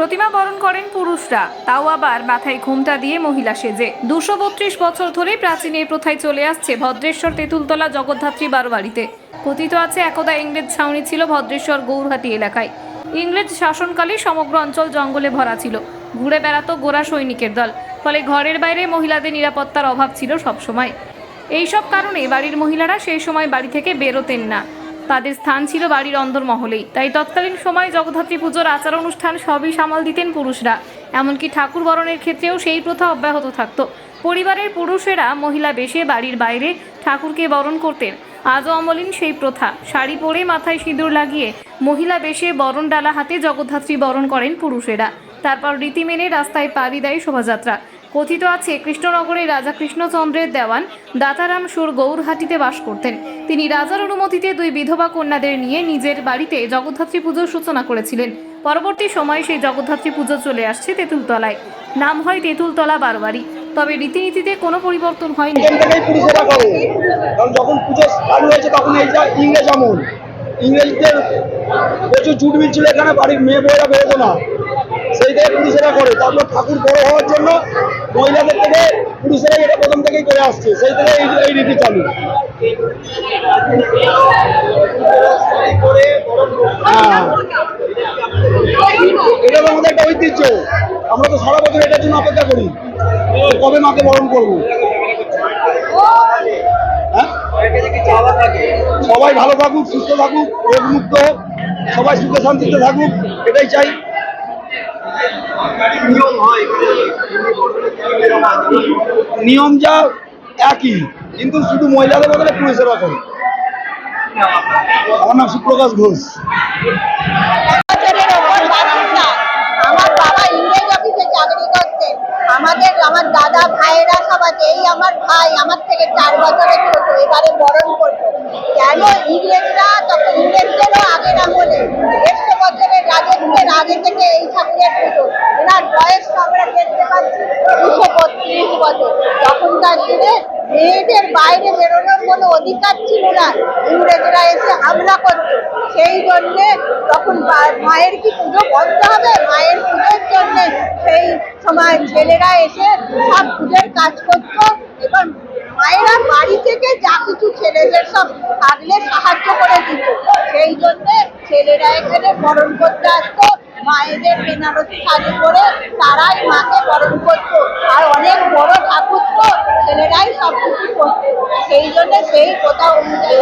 প্রতিমা বরণ করেন পুরুষরা। তাও আবার মাথায় ঘোমটা দিয়ে মহিলা সেজে। দুশো বত্রিশ বছর ধরে প্রাচীন এই প্রথায় চলে আসছে ভদ্রেশ্বর তেঁতুলতলা জগদ্ধাত্রী বারোয়ারিতে। কথিত আছে, একদা ইংরেজ ছাউনি ছিল ভদ্রেশ্বর গৌরহাটি এলাকায়। ইংরেজ শাসনকালে সমগ্র অঞ্চল জঙ্গলে ভরা ছিল। ঘুরে বেড়াতো গোরা সৈনিকের দল। ফলে ঘরের বাইরে মহিলাদের নিরাপত্তার অভাব ছিল সবসময়। এইসব কারণে বাড়ির মহিলারা সেই সময় বাড়ি থেকে বেরোতেন না। তাদের স্থান ছিল বাড়ির অন্দরমহলেই। তাই তৎকালীন সময় জগদ্ধাত্রী পুজোর আচার অনুষ্ঠান সবই সামাল দিতেন পুরুষরা। এমনকি ঠাকুর বরণের ক্ষেত্রেও সেই প্রথা অব্যাহত থাকত। পরিবারের পুরুষেরা মহিলা বেশে বাড়ির বাইরে ঠাকুরকে বরণ করতেন। আজও অমলিন সেই প্রথা। শাড়ি পরে মাথায় সিঁদুর লাগিয়ে মহিলা বেশে বরণ ডালা হাতে জগদ্ধাত্রী বরণ করেন পুরুষেরা। তারপর রীতি মেনে রাস্তায় পাড়ি দেয় শোভাযাত্রা। কথিত আছে কৃষ্ণনগরে রাজা কৃষ্ণচন্দ্রের দেওয়ান দাতারাম সুর গৌরহাটিতে বাস করতেন। তিনি রাজার অনুমতিতে দুই বিধবা কন্যাদের নিয়ে নিজের বাড়িতে জগদ্ধাত্রী পুজোর সূচনা করেছিলেন। পরবর্তী সময়ে সেই জগদ্ধাত্রী পুজো চলে আসছে তেঁতুলতলায়। নাম হয় তেঁতুলতলা বারবারি। তবে রীতিনীতিতে কোনো পরিবর্তন হয়নি। ইংরেজদের প্রচুর জুট মিল ছিল এখানে, বাড়ির মেয়ে বইরা বেরোতো না। সেই পুরুষেরা করে তারপর ঠাকুর বড় হওয়ার জন্য মহিলাদের থেকে, পুরুষেরা এটা প্রথম থেকেই করে আসছে, সেই থেকে এই এই রীতি চালু। হ্যাঁ। এটা তো আমাদের একটা ঐতিহ্য। আমরা তো সারা বছর এটার জন্য অপেক্ষা করি। কবে মাকে বরণ করব? হ্যাঁ? সবাই ভালো থাকুক, সুস্থ থাকুক রোগ মুক্ত সবাই সুখে শান্তিতে থাকুক, এটাই চাই। নিয়ম যা একই, কিন্তু শুধু মহিলাদের বদলে পুরুষেরা করে আমার নাম সুপ্রকাশ ঘোষ। আমার ইংরেজ অফিসে চাকরি আমার দাদা, ভাইয়েরা এই আমার ভাই, আমার থেকে চার বছরের ছোট, এবারে বরণ করতো কেন ইংরেজরা তখন ইংরেজদেরও আগের আমলে বছরের আগে থেকে এই ঠাকুরের পুজো। এনার বয়স আমরা দেখতে পাচ্ছি দুশো বত্রিশ বছর। তখনকার দিনে মেয়েদের বাইরে বেরোনোর কোনো অধিকার ছিল না। ইংরেজরা এসে হামলা করতো। সেই জন্যে তখন মায়ের কি পুজো বন্ধ হবে? মায়ের পুজোর জন্য সেই সময় ছেলেরা এসে সব পুজোর কাজ করতো। এবং মায়েরা বাড়ি থেকে যা কিছু ছেলেদের সব থাকলে সাহায্য করে দিত। সেই জন্যে ছেলেরা এখানে বরণ করতে আসতো। মায়েদের বেনারসি শাড়ি পরে তারাই মাকে বরণ করতো। আর অনেক বড় ঠাকুর তো ছেলেরাই সব কিছু করতো। সেই জন্য সেই কথা অনুযায়ী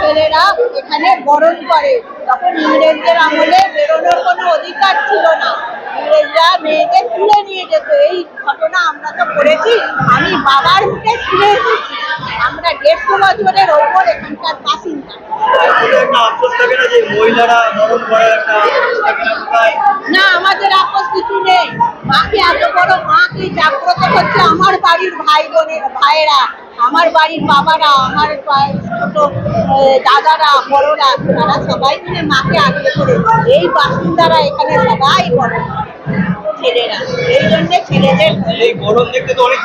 ছেলেরা এখানে বরণ করে। তখন ইংরেজদের আমলে বেরোনোর কোনো অধিকার ছিল না। ইংরেজরা মেয়েদের তুলে নিয়ে যেত। এই ঘটনা আমরা তো করেছি। আমি বাবার মুখে শুনে এসেছি আমরা দেড়শো বছরের ওপর এখানকার বাসিন্দা। না আমাদের আপোষ কিছু নেই। মাকে এত বড় মাকে জাগ্রত করছে আমার বাড়ির ভাই বোনের ভাইয়েরা। আমার বাড়ির বাবারা, আমার ছোট দাদারা, বড়রা, তারা সবাই মিলে মাকে আগলে করে এই বাসিন্দারা এখানে সবাই বড়। ছেলেরা এই জন্য ছেলেদের এই গরম দেখতে তো অনেক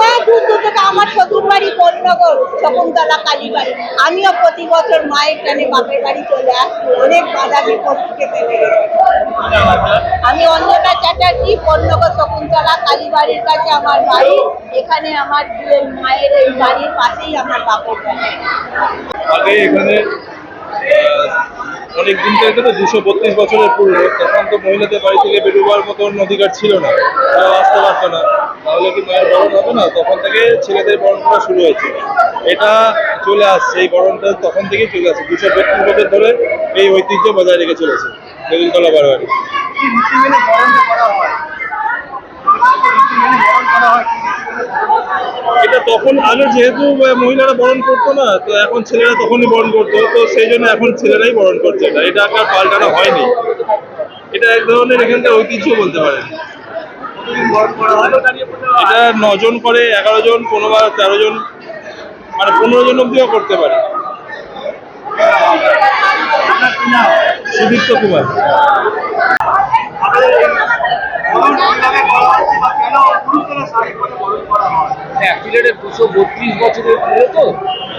হ্যাঁ দূর দূর থেকে আমার শ্বশুর বাড়ি বননগর শকুন্তলা কালীবাড়ি। আমিও প্রতি বছর মায়ের টানে বাপের বাড়ি চলে আসি। অনেক বাধা বিপদ থেকে ফেলে আমি অঞ্জনা চ্যাটার্জি বননগর শকুন্তলা কালীবাড়ির কাছে আমার বাড়ি। এখানে আমার মায়ের এই বাড়ির পাশেই আমার বাপের বাড়ি। এখানে অনেক দিন থেকে তো দুশো বত্রিশ বছরের পুরনো তখন তো মহিলাদের বাড়ি থেকে বেরোবার মতন অধিকার ছিল না তারা আসতে পারতো না। তাহলে কি মায়ের বরণ হবে না? তখন থেকে ছেলেদের বরণ করা শুরু হয়েছে। এটা চলে আসছে, এই বরণটা তখন থেকেই চলে আসছে। দুশো বত্রিশ বছর ধরে এই ঐতিহ্য বজায় রেখে চলেছে বেগুনতলা বারোয়ারি। তখন আগে যেহেতু মহিলারা বরণ করতো না, তো এখন ছেলেরা তখনই বরণ করতো, তো সেই জন্য এখন ছেলেরাই বরণ করছে এটা এটা আর পাল্টানো হয়নি। এটা এক ধরনের এখানকার ঐতিহ্য বলতে পারেন। এটা নজন করে এগারো জন কোনো বার তেরো জন মানে পনেরো জন অব্দিও করতে পারে। সুদীপ্ত কুমার। অ্যাকচুয়ালি দুশো বত্রিশ বছরের পুরো তো।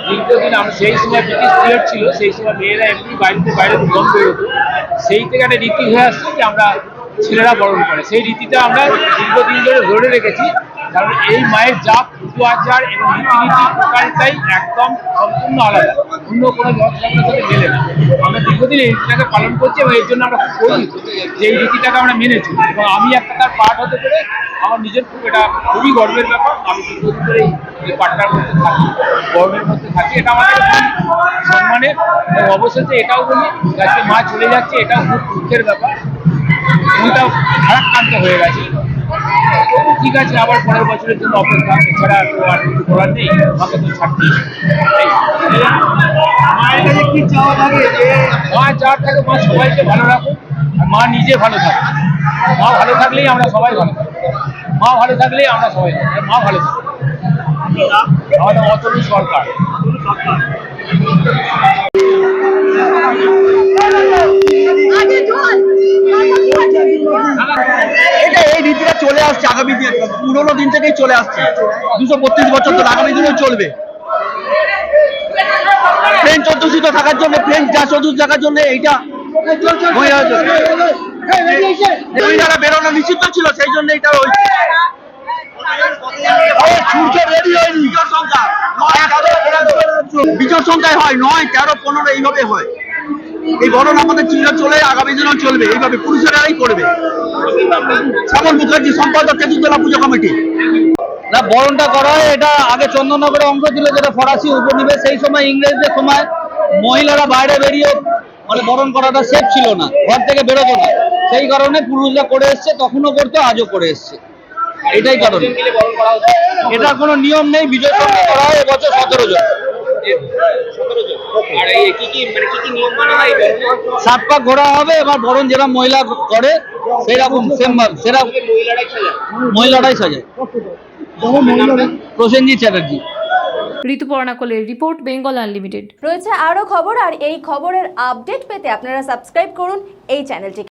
দীর্ঘদিন আমরা সেই সময় ব্রিটিশ পিরিয়ড ছিল, সেই সময় মেয়েরা এমনি বাড়িতে বাইরে বন্ধ হতো সেই থেকে একটা রীতি হয়ে আসছে যে আমরা ছেলেরা বরণ করে। সেই রীতিটা আমরা দীর্ঘদিন ধরে ধরে রেখেছি। কারণ এই মায়ের জাপ পুজো আচার এবং রীতিনীতি প্রকারটাই একদম সম্পূর্ণ আলাদা। অন্য কোনো জনসাধারণের সাথে মেলে না। আমরা দীর্ঘদিন এই রীতিটাকে পালন করছি এবং এর জন্য আমরা খুব গর্বিত যে এই রীতিটাকে আমরা মেনেছি। এবং আমি একটা তার পার্ট হতে পেরে আমার নিজের খুব এটা খুবই গর্বের ব্যাপার। আমি দীর্ঘদিন ধরে এই- পার্টটার মধ্যে থাকি, গর্বের মধ্যে থাকি। এটা আমাদের সম্মানের এবং অবশেষে এটাও বলি আজকে মা চলে যাচ্ছে, এটাও খুব দুঃখের ব্যাপার। মনটাও ভারাক্রান্ত হয়ে গেছে। ঠিক আছে আবার পরের বছরের জন্য অপেক্ষা এছাড়া তো আর কিছু করার নেই। আমাকে তো ছাড়তেই। মায়ের কাছে কি চাওয়া থাকে? যে মা যার থাকে মা সবাইকে ভালো রাখুক আর মা নিজে ভালো থাকে মা ভালো থাকলেই আমরা সবাই ভালো থাকব। মা ভালো থাকলেই আমরা সবাই মা ভালো থাকবে আমাদের অতলু সরকার। আগামী দিন পুরোনো দিন থেকেই চলে আসছে। দুশো বত্রিশ বছর ধরে আগামী দিনেও চলবে। ফ্রেঞ্চ অধ্যুষিত থাকার জন্য ফ্রেঞ্চ গ্যাস অধ্যুষিত থাকার জন্য এইটা মহিলারা বেরোনো নিষিদ্ধ ছিল সেই জন্য এটা হয়েছে বিজয় সংখ্যায় হয় নয় তেরো পনেরো এইভাবে হয়। এই বরণ আমাদের চিহ্ন চলে, আগামী দিনেও চলবে। এইভাবে পুরুষেরাই করবে। শ্যামল মুখার্জি, সম্পাদক তেতুতলা পুজো কমিটি। না, বরণটা করা হয়, এটা আগে চন্দননগরে অংশ ছিল, যেটা ফরাসি উপনিবেশ, সেই সময় ইংরেজদের সময় মহিলারা বাইরে বেরিয়ে মানে বরণ করাটা সেফ ছিল না, ঘর থেকে বেরোতো না। সেই কারণে পুরুষরা করে এসছে, তখনও করতো, আজও করে এসছে। এটাই কারণ। এটা কোনো নিয়ম নেই, বিজয় করা হয়, এবছর সতেরো জন। সাত পাক ঘোরা হবে এবার বরণ যেরকম মহিলা করে সেরকম সেম সেরকম মহিলাটাই সাজায়। প্রসেনজিৎ চ্যাটার্জি। ঋতুপর্ণা কোলের রিপোর্ট বেঙ্গল আনলিমিটেড। রয়েছে আরও খবর আর এই খবরের আপডেট পেতে আপনারা সাবস্ক্রাইব করুন এই চ্যানেলটিকে।